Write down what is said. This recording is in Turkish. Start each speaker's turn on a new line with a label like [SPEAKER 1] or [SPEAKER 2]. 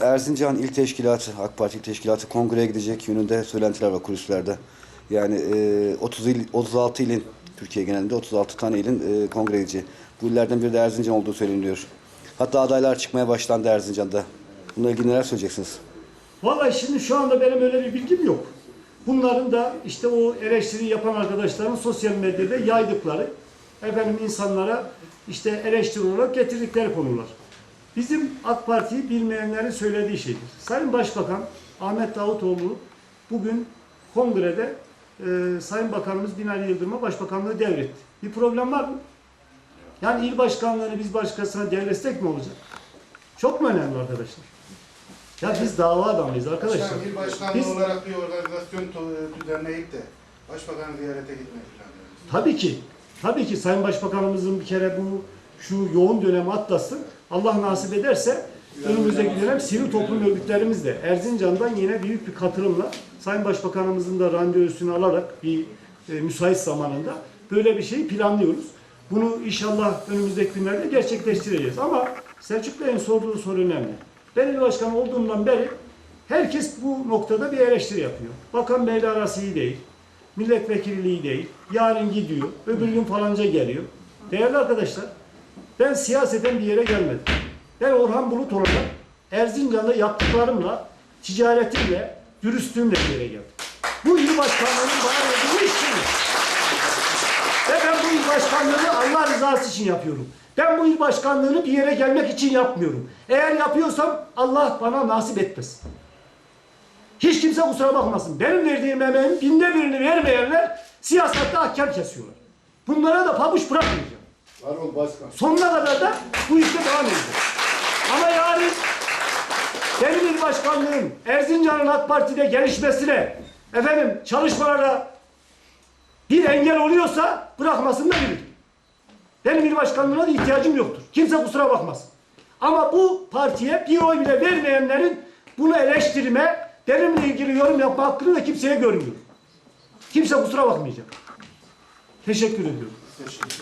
[SPEAKER 1] Erzincan İl Teşkilatı, AK Parti İl Teşkilatı kongreye gidecek yönünde söylentiler var kulislerde. Yani e, 30 il, 36 ilin, Türkiye genelinde 36 tane ilin e, kongre gideceği. Bu illerden biri de Erzincan olduğu söyleniyor. Hatta adaylar çıkmaya başlandı Erzincan'da. Bununla ilgili neler söyleyeceksiniz?
[SPEAKER 2] Vallahi şimdi şu anda benim öyle bir bilgim yok. Bunların da işte o eleştiri yapan arkadaşların sosyal medyada yaydıkları, efendim insanlara işte eleştiri olarak getirdikleri konular. Bizim AK Parti'yi bilmeyenlerin söylediği şeydir. Sayın Başbakan Ahmet Davutoğlu bugün kongrede e, Sayın Bakanımız Binali Yıldırım'a başbakanlığı devretti. Bir problem var mı? Yani il başkanlığını biz başkasına devretsek mi olacak? Çok mu önemli arkadaşlar? Ya biz dava adamıyız arkadaşlar.
[SPEAKER 3] Başkan, il başkanlığı
[SPEAKER 2] Biz-
[SPEAKER 3] olarak bir organizasyon to- düzenleyip de başbakanı ziyarete gitmeyi planlıyoruz.
[SPEAKER 2] Tabii ki. Tabii ki Sayın Başbakanımızın bir kere bu şu yoğun dönemi atlasın. Allah nasip ederse önümüzdeki dönem sivil toplum örgütlerimiz Erzincan'dan yine büyük bir katılımla Sayın Başbakanımızın da randevusunu alarak bir e, müsait zamanında böyle bir şeyi planlıyoruz. Bunu inşallah önümüzdeki günlerde gerçekleştireceğiz. Ama Selçuk Bey'in sorduğu soru önemli. Ben il başkanı olduğumdan beri herkes bu noktada bir eleştiri yapıyor. Bakan Bey'le arası iyi değil. Milletvekilliği değil. Yarın gidiyor. Öbür gün falanca geliyor. Değerli arkadaşlar, ben siyaseten bir yere gelmedim. Ben Orhan Bulut olarak Erzincan'da yaptıklarımla, ticaretimle, dürüstlüğümle bir yere geldim. Bu il başkanlığının bana verdiği iş. Ve ben bu il başkanlığını Allah rızası için yapıyorum. Ben bu il başkanlığını bir yere gelmek için yapmıyorum. Eğer yapıyorsam Allah bana nasip etmez. Hiç kimse kusura bakmasın. Benim verdiğim emeğin binde birini vermeyenler siyasatta hakem kesiyorlar. Bunlara da pabuç bırakmayacağım.
[SPEAKER 3] Var ol başkan.
[SPEAKER 2] Sonuna kadar da bu işte devam edeceğim. Ama yarın benim il başkanlığım Erzincan'ın AK Parti'de gelişmesine efendim çalışmalara bir engel oluyorsa bırakmasın da bilir. Benim il başkanlığına da ihtiyacım yoktur. Kimse kusura bakmasın. Ama bu partiye bir oy bile vermeyenlerin bunu eleştirme, benimle ilgili yorum yapma hakkını da kimseye görmüyor. Kimse kusura bakmayacak. Teşekkür ediyorum.
[SPEAKER 3] Teşekkür